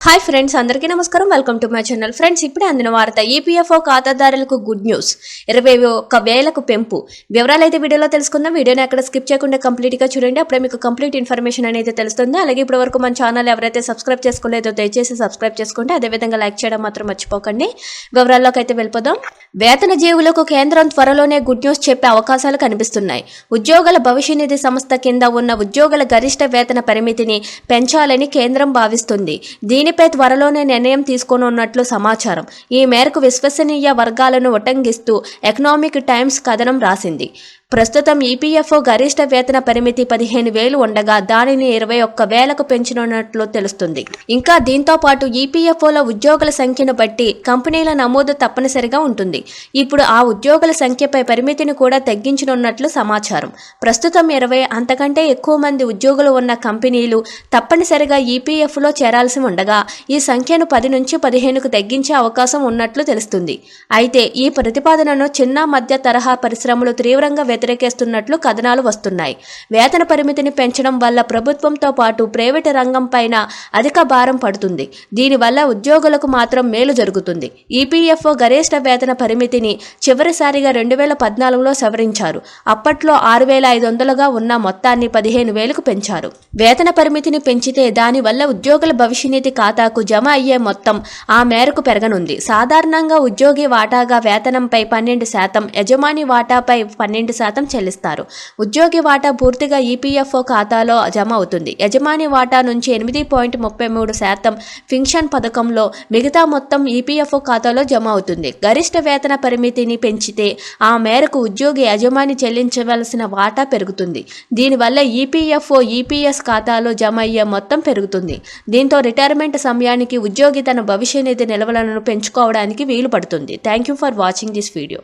Hi friends అందరికీ నమస్కారం. Welcome to my channel friends ఇప్పుడే అందిన వార్త ఈపీఎఫ్ఓ ఖాతాదారులకు గుడ్ న్యూస్ ఇరవై ఒక్క వేలకు పెంపు. వివరాలు అయితే వీడియోలో తెలుసుకుందాం. వీడియోని అక్కడ స్కిప్ చేయకుండా కంప్లీట్గా చూడండి. అప్పుడే మీకు కంప్లీట్ ఇన్ఫర్మేషన్ అనేది తెలుస్తుంది. అలాగే ఇప్పటి వరకు మన ఛానల్ ఎవరైతే సబ్స్క్రైబ్ చేసుకోలేదో దయచేసి సబ్స్క్రైబ్ చేసుకోండి. అదేవిధంగా లైక్ చేయడం మాత్రం మర్చిపోకండి. వివరాల్లోకి అయితే వెళ్ళిపోదాం. వేతన జీవులకు కేంద్రం త్వరలోనే గుడ్ న్యూస్ చెప్పే అవకాశాలు కనిపిస్తున్నాయి. ఉద్యోగుల భవిష్య నిధి సంస్థ కింద ఉన్న ఉద్యోగుల గరిష్ట వేతన పరిమితిని పెంచాలని కేంద్రం భావిస్తుంది. దీని దీనిపై త్వరలోనే నిర్ణయం తీసుకోనున్నట్లు సమాచారం. ఈ మేరకు విశ్వసనీయ వర్గాలను ఉటంకిస్తూ ఎకనామిక్ టైమ్స్ కథనం రాసింది. ప్రస్తుతం ఈపీఎఫ్ఓ గరిష్ట వేతన పరిమితి పదిహేను వేలు ఉండగా దానిని ఇరవై ఒక్క వేలకు పెంచనున్నట్లు తెలుస్తుంది. ఇంకా దీంతో పాటు ఈపీఎఫ్ఓల ఉద్యోగుల సంఖ్యను బట్టి కంపెనీల నమోదు తప్పనిసరిగా ఉంటుంది. ఇప్పుడు ఆ ఉద్యోగుల సంఖ్యపై పరిమితిని కూడా తగ్గించనున్నట్లు సమాచారం. ప్రస్తుతం ఇరవై అంతకంటే ఎక్కువ మంది ఉద్యోగులు ఉన్న కంపెనీలు తప్పనిసరిగా ఈపీఎఫ్లో చేరాల్సి ఉండగా ఈ సంఖ్యను పది నుంచి పదిహేనుకు తగ్గించే అవకాశం ఉన్నట్లు తెలుస్తుంది. అయితే ఈ ప్రతిపాదనను చిన్న మధ్య తరహా పరిశ్రమలు తీవ్రంగా వ్యతిరేకిస్తున్నట్లు కథనాలు వస్తున్నాయి. వేతన పరిమితిని పెంచడం వల్ల ప్రభుత్వంతో పాటు ప్రైవేటు రంగం పైన అధిక భారం పడుతుంది. దీనివల్ల ఉద్యోగులకు మాత్రం మేలు జరుగుతుంది. ఈపీఎఫ్ఓ గరిష్ట వేతన పరిమితిని చివరిసారిగా రెండు వేల పద్నాలుగులో సవరించారు. అప్పట్లో ఆరు వేల ఐదు వందలుగా ఉన్న మొత్తాన్ని పదిహేను వేలకు పెంచారు. వేతన పరిమితిని పెంచితే దానివల్ల ఉద్యోగుల భవిష్యనిధి ఖాతాకు జమ అయ్యే మొత్తం ఆ మేరకు పెరగనుంది. సాధారణంగా ఉద్యోగి వాటాగా వేతనంపై పన్నెండు శాతం యజమాని వాటాపై పన్నెండు శాతం చెల్లిస్తారు. ఉద్యోగి వాటా పూర్తిగా ఈపీఎఫ్ఓ ఖాతాలో జమ అవుతుంది. యజమాని వాటా నుంచి ఎనిమిది పాయింట్ ముప్పై మూడు శాతం ఫింక్షన్ పథకంలో మిగతా మొత్తం ఈపీఎఫ్ఓ ఖాతాలో జమ అవుతుంది. గరిష్ట వేతన పరిమితిని పెంచితే ఆ మేరకు ఉద్యోగి యజమాని చెల్లించవలసిన వాటా పెరుగుతుంది. దీనివల్ల ఈపీఎఫ్ఓ ఈపీఎస్ ఖాతాలో జమ అయ్యే మొత్తం పెరుగుతుంది. దీంతో రిటైర్మెంట్ సమయానికి ఉద్యోగి తన భవిష్య నిధి నిల్వలను పెంచుకోవడానికి వీలు పడుతుంది thank you for watching this video.